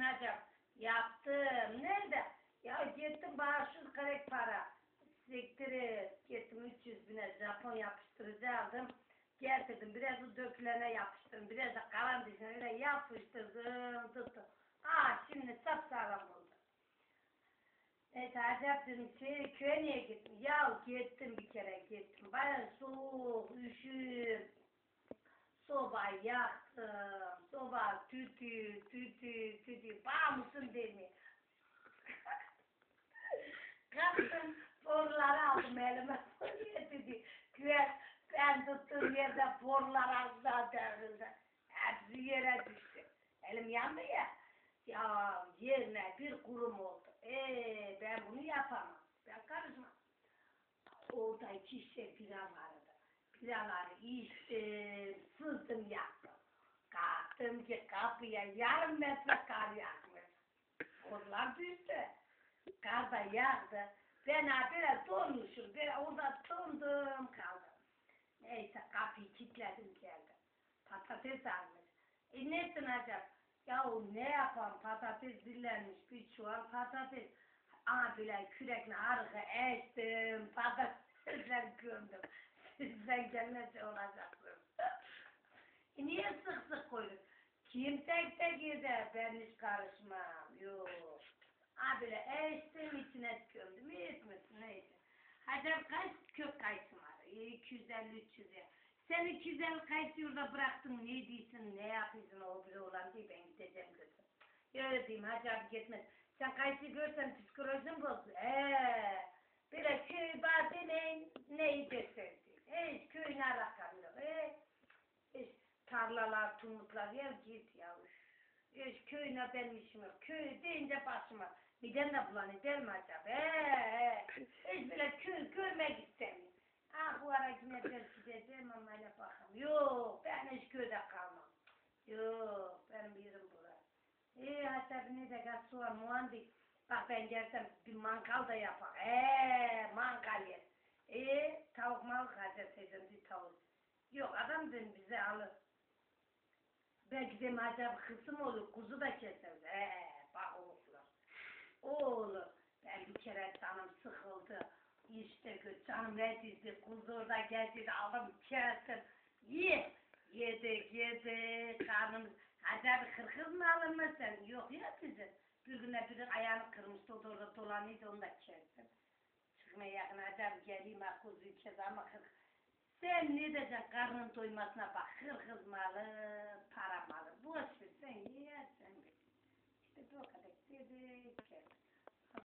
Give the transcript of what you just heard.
acaba? Yaptım. Nerede? Ya gittim şu kadar para. Siktir et. Gittim 300 bine Japon yapıştırıcı aldım. Getirdim. Biraz da dökülene yapıştırdım. Biraz da kalan öyle yapıştırdım. Tuttum. Aa şimdi sapsağlam oldu. Evet acaba dedim şey, köye niye gittim? Ya gittim bir kere gittim. Baya soğuk, üşüm. Soba yaktım. Soba tütü, tütü, tütü. Bağımsın demi. Kalktım, boruları aldım elime. Niye dedi? Güven, ben tuttuğum yerde borular ağzına devrildi. Hepsi yere düştü. Elim yandı ya. Ya yerine bir kurum oldu. Ee, ben bunu yapamam. Ben karışmam. Orada iki şişe bira vardı. Biraları içtim, sızdım yaktım. Kalktım ki kapıya yarım metre kar yakmış. Onlar düştü. Kar da yağdı. Ben böyle donmuşum. Böyle orada dondum kaldım. Neyse kapıyı kilitledim geldim. Patates almış. E nesin acaba? Ya ne yapalım patates dillenmiş bir çuval patates. Ama böyle kürekle arka eştim. Patatesler gömdüm. Gelmesi olacaksın. e niye sık sık koydun? Kim tek tek yedi ben hiç karışmam. Yok. Ha böyle eştim içine gömdüm. Yetmesin neyse. Hacım kaç kök kayısı var? 250-300 ya. Sen 250 kayısı yurda bıraktın ne diyorsun, ne yapıyorsun o biri olan diye ben gideceğim kızım. Öyle diyeyim hacı abi gitmez. Sen kayısı görsen psikolojin bozdu. Eee. Böyle köy bazı ne, ne dersen Alakam yok. Eee. Hiç tarlalar, tumluklar yer git ya. üf. Hiç köyüne benim işim yok. Köy deyince başıma. Midem de bulanıyor değil mi acaba? Eee. Hiç bile köy görmek istemiyorum. Ha bu ara yine belki gideceğim ama öyle bakalım. Yok ben hiç köyde kalmam. Yok benim yerim burası. İyi hatta bir ne de gaz su var muhandik. Bak ben gelsem bir mangal da yapar. Eee mangal yer. İyi tavuk bir tavuk. Yok adam dedim bize alır. Belki de acaba kısım olur kuzu da keseriz. Eee bak oğlum. Olur. Ben bir kere canım sıkıldı. İşte canım ne dedi, kuzu da geldi aldım kestim. Ye. Yedik yedik karnım. Acaba kırkız mı alın mı sen? Yok ya bizim. Bir güne biri ayağını kırmıştı o da orada dolanıyordu onu da kestim. Çıkmaya yakın acaba geleyim ha kuzuyu kes ama kırk. Sen ne diyeceksin karnın doymasına bak. Kırkız malı, para malı. Boş ver sen ye sen. İşte bu kadar dedik.